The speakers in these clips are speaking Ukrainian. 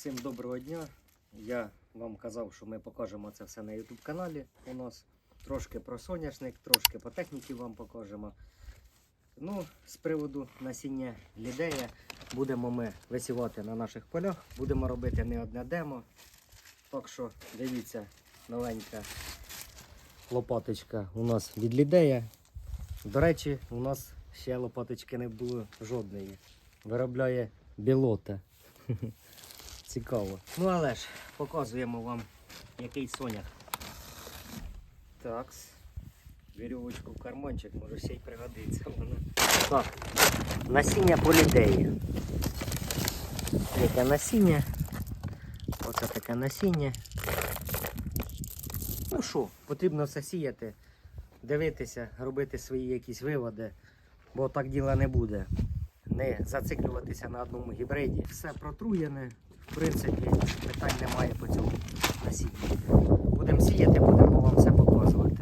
Всім доброго дня. Я вам казав, що ми покажемо це все на YouTube каналі у нас. Трошки про соняшник, трошки по техніці вам покажемо. Ну, з приводу насіння лідея будемо ми висівати на наших полях. Будемо робити не одне демо. Так що дивіться, новенька лопаточка у нас від лідея. До речі, у нас ще лопаточки не було жодної. Виробляє білота. Цікаво. Ну але ж, показуємо вам який соняк. Такс. Вірьовочку в карманчик, може ще й пригодиться. Так, насіння полідеї. Яке насіння. Оце таке насіння. Ну що, потрібно все сіяти, дивитися, робити свої якісь виводи, бо так діла не буде. Не зациклюватися на одному гібриді. Все протруєне, принципі, питань немає по цьому насінню. Будемо сіяти, будемо вам все показувати.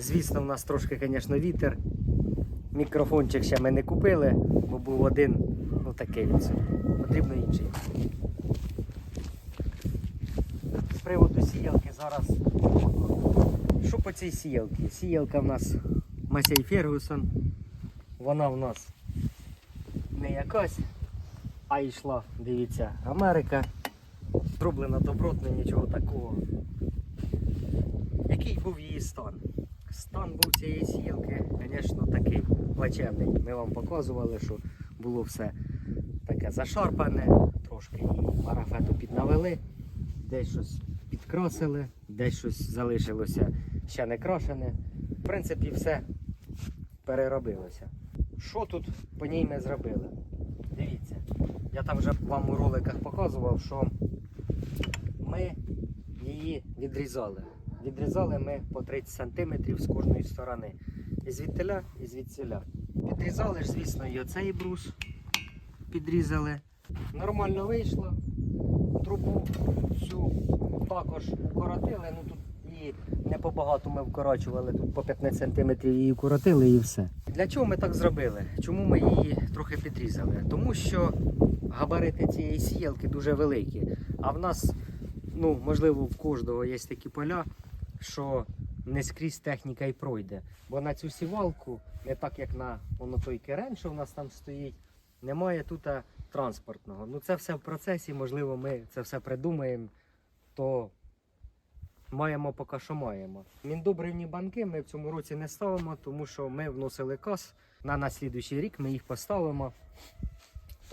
Звісно, в нас трошки, звісно, вітер. Мікрофончик ще ми не купили, бо був один, ну такий він. Потрібно інший. З приводу сіялки зараз. Що по цій сіялці? Сіялка в нас Масей Фергюсон. Вона в нас не якась, а йшла, дивіться, Америка. Зроблена добротно, нічого такого. Який був її стан? Стан був цієї сіялки, звісно, такий плачевний. Ми вам показували, що було все таке зашарпане, трошки її парафету піднавели, десь щось підкрасили, десь щось залишилося ще не крашене. В принципі, все переробилося. Що тут по ній ми зробили? Я там вже вам у роликах показував, що ми її відрізали. Відрізали ми по 30 см з кожної сторони. І звідтиля, і звідсіля. Підрізали ж, звісно, і оцей брус підрізали. Нормально вийшло. Трубу цю також укоротили. Ну тут її не побагато ми вкорочували, тут по 15 см її укоротили і все. Для чого ми так зробили? Чому ми її трохи підрізали? Тому що габарити цієї сіялки дуже великі. А в нас, ну, можливо, в кожного є такі поля, що не скрізь техніка і пройде. Бо на цю сівалку, не так як на той керен, що в нас там стоїть, немає тут транспортного. Ну це все в процесі, можливо, ми це все придумаємо, то маємо поки що маємо. Міндобривні банки ми в цьому році не ставимо, тому що ми вносили кас. На наслідуючий рік ми їх поставимо.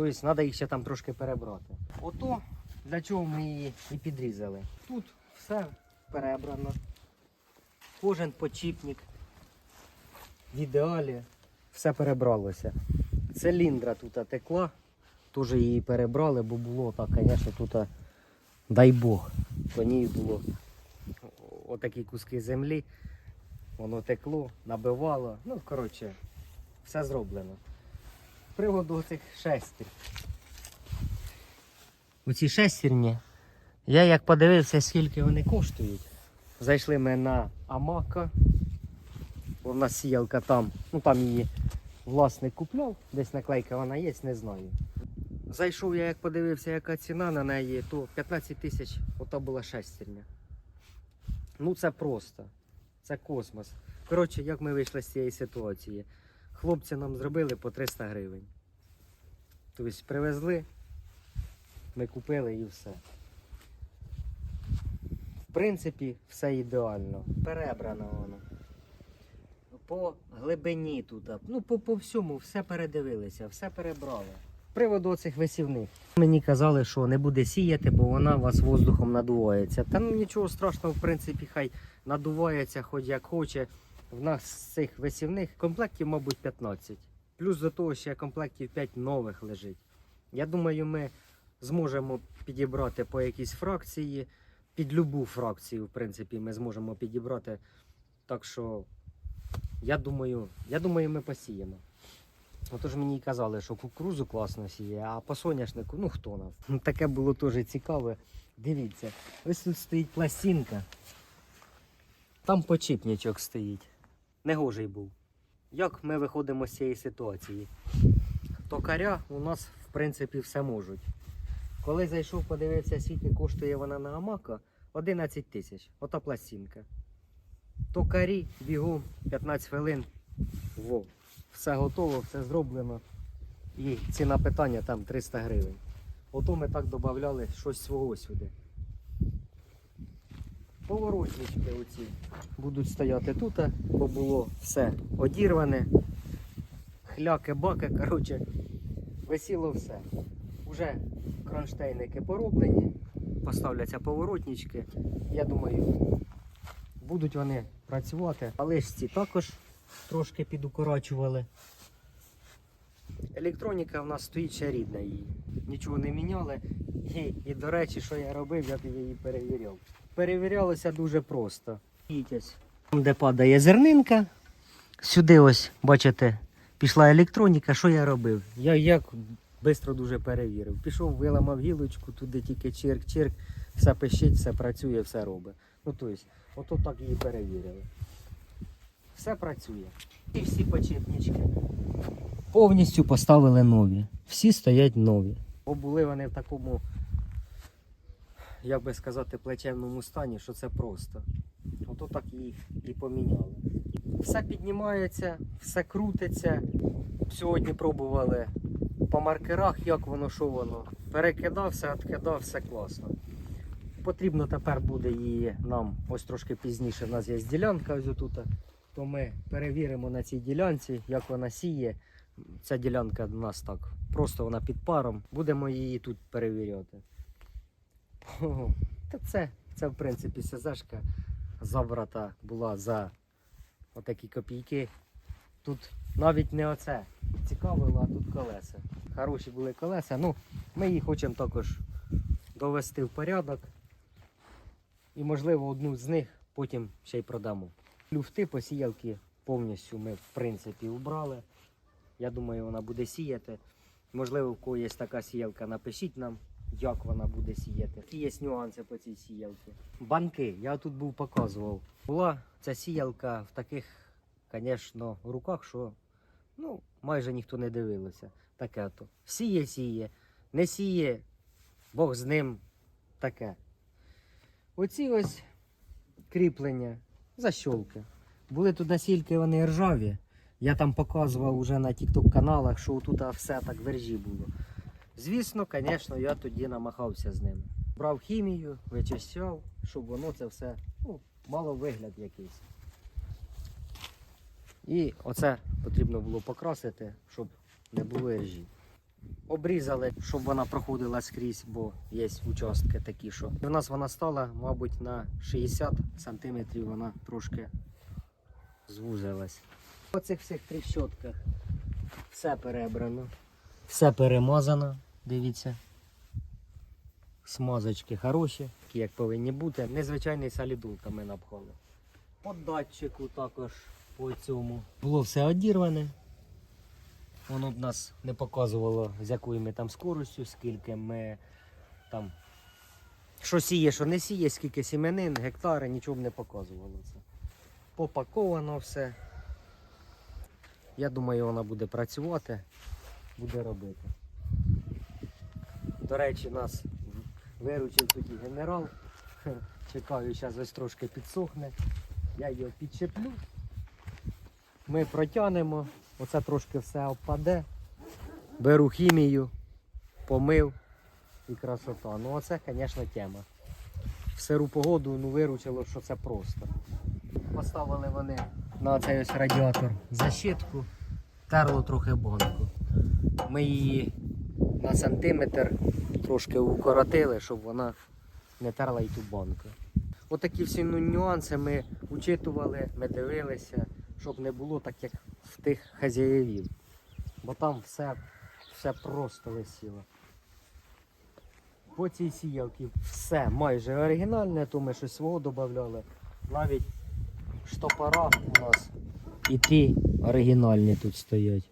Тобто треба їх ще там трошки перебрати. Ото для чого ми її і підрізали. Тут все перебрано. Кожен почіпник в ідеалі все перебралося. Циліндра тут текла, теж її перебрали, бо було так, звісно, тут, дай Бог, по ній було отакі куски землі, воно текло, набивало. Ну, коротше, все зроблено. Приводу цих шестер. Оці шестерні, я як подивився, скільки вони коштують. Зайшли ми на Амака. В нас сіялка там, ну там її власник купляв, десь наклейка вона є, не знаю. Зайшов я, як подивився, яка ціна на неї, то 15 тисяч ото була шестерня. Ну це просто. Це космос. Коротше, як ми вийшли з цієї ситуації. Хлопці нам зробили по 300 гривень. Тобто привезли, ми купили і все. В принципі, все ідеально. Перебрано воно. По глибині тут, ну по, по всьому, все передивилися, все перебрали. Приводу цих висівних. Мені казали, що не буде сіяти, бо вона вас воздухом надувається. Та ну нічого страшного, в принципі, хай надувається, хоч як хоче. В нас цих висівних комплектів, мабуть, 15. Плюс до того ще комплектів 5 нових лежить. Я думаю, ми зможемо підібрати по якійсь фракції. Під любу фракцію, в принципі, ми зможемо підібрати. Так що, я думаю, я думаю, ми посіємо. Отож мені й казали, що кукурузу класно сіє, а по соняшнику, ну хто нас. Ну, Таке було теж цікаве. Дивіться, ось тут стоїть пластинка. Там почіпничок стоїть. Негожий був. Як ми виходимо з цієї ситуації? Токаря у нас, в принципі, все можуть. Коли зайшов, подивився, скільки коштує вона на Амако, 11 тисяч. Ота пластинка. Токарі, бігом, 15 хвилин. Во. Все готово, все зроблено. І ціна питання там 300 гривень. Ото ми так додавали щось свого сюди. Поворотнички оці будуть стояти тут, бо було все одірване. Хляки, баки, коротше, висіло все. Уже кронштейники пороблені, поставляться поворотнички. Я думаю, будуть вони працювати. Але також трошки підукорачували. Електроніка в нас стоїть ще рідна її. Нічого не міняли. І, і до речі, що я робив, я її перевіряв. Перевірялося дуже просто. Там, де падає зернинка, сюди ось, бачите, пішла електроніка. Що я робив? Я як швидко дуже перевірив. Пішов, виламав гілочку, туди тільки чирк-чирк, все пищить, все працює, все робить. Ну тобто, ото так її перевірили. Все працює. І всі почепнички повністю поставили нові. Всі стоять нові. Бо були вони в такому, як би сказати, плечевному стані, що це просто. Ото так їх і поміняли. Все піднімається, все крутиться. Сьогодні пробували по маркерах, як воно, що воно. Перекидався, відкидав, все класно. Потрібно тепер буде її нам ось трошки пізніше. У нас є ділянка ось тут. То ми перевіримо на цій ділянці, як вона сіє. Ця ділянка у нас так, просто вона під паром. Будемо її тут перевіряти. Та це, це в принципі СЗшка забрата була за отакі копійки. Тут навіть не оце цікавило, а тут колеса. Хороші були колеса. Ну, ми їх хочемо також довести в порядок. І можливо одну з них потім ще й продамо. Люфти посіялки повністю ми в принципі убрали. Я думаю, вона буде сіяти. Можливо, в кого є така сіялка, напишіть нам, як вона буде сіяти. Які є нюанси по цій сіялці. Банки, я тут був показував. Була ця сіялка в таких, звісно, руках, що ну, майже ніхто не дивився. Таке то. Сіє, сіє, не сіє, Бог з ним таке. Оці ось кріплення, защолки. Були тут настільки вони ржаві. Я там показував уже на тікток каналах, що тут все так вержі було. Звісно, звісно, я тоді намахався з ними. Брав хімію, вичищав, щоб воно це все ну, мало вигляд якийсь. І оце потрібно було покрасити, щоб не було ржі. Обрізали, щоб вона проходила скрізь, бо є участки такі, що. У нас вона стала, мабуть, на 60 сантиметрів вона трошки звузилась. По цих всіх тріщотках все перебрано, все перемазано, дивіться. Смазочки хороші, такі як повинні бути. Незвичайний солідулка ми напхали. По датчику також по цьому. Було все одірване. Воно б нас не показувало, з якою ми там скоростю, скільки ми там. Що сіє, що не сіє, скільки сіменин, гектари, нічого б не показувало це. Попаковано все. Я думаю, вона буде працювати, буде робити. До речі, нас виручив тоді генерал. Чекаю, зараз ось трошки підсохне. Я його підчеплю. Ми протягнемо, оце трошки все опаде. Беру хімію, помив і красота. Ну оце, звісно, тема. В сиру погоду ну, виручило, що це просто. Поставили вони на цей ось радіатор защитку, терло трохи банку. Ми її на сантиметр трошки укоротили, щоб вона не терла й ту банку. Отакі всі ну, нюанси ми учитували, ми дивилися, щоб не було так, як в тих хазяївів. Бо там все, все просто висіло. По цій сіялці все майже оригінальне, то ми щось свого додавали. Навіть штопора у нас і ті оригінальні тут стоять.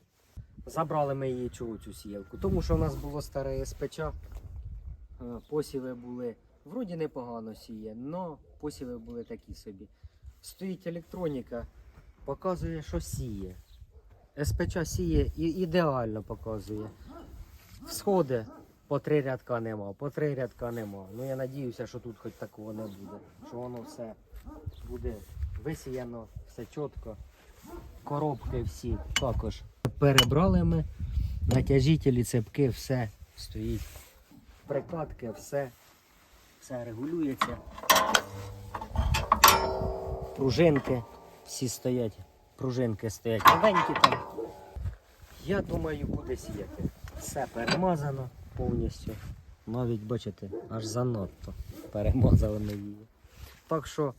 Забрали ми її чого цю сіялку, тому що у нас було старе СПЧ, е, посіви були. Вроді непогано сіє, але посіви були такі собі. Стоїть електроніка, показує, що сіє. СПЧ сіє і ідеально показує. Всходи по три рядка нема, по три рядка нема. Ну я надіюся, що тут хоч такого не буде. Що воно все буде висіяно, все чітко. Коробки всі також. Перебрали ми. Натяжителі, цепки, все стоїть. Прикладки, все. Все регулюється. Пружинки всі стоять. Пружинки стоять новенькі там. Я думаю, буде сіяти. Все перемазано повністю. Навіть, бачите, аж занадто перемазали ми її. Так що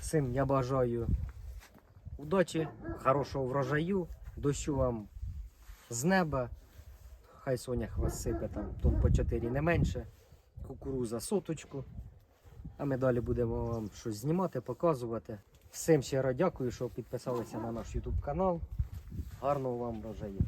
всім я бажаю удачі, хорошого врожаю, дощу вам з неба. Хай сонях вас сипе там тон по 4 не менше. Кукуруза соточку. А ми далі будемо вам щось знімати, показувати. Всім щиро дякую, що підписалися на наш YouTube канал. Гарного вам врожаю.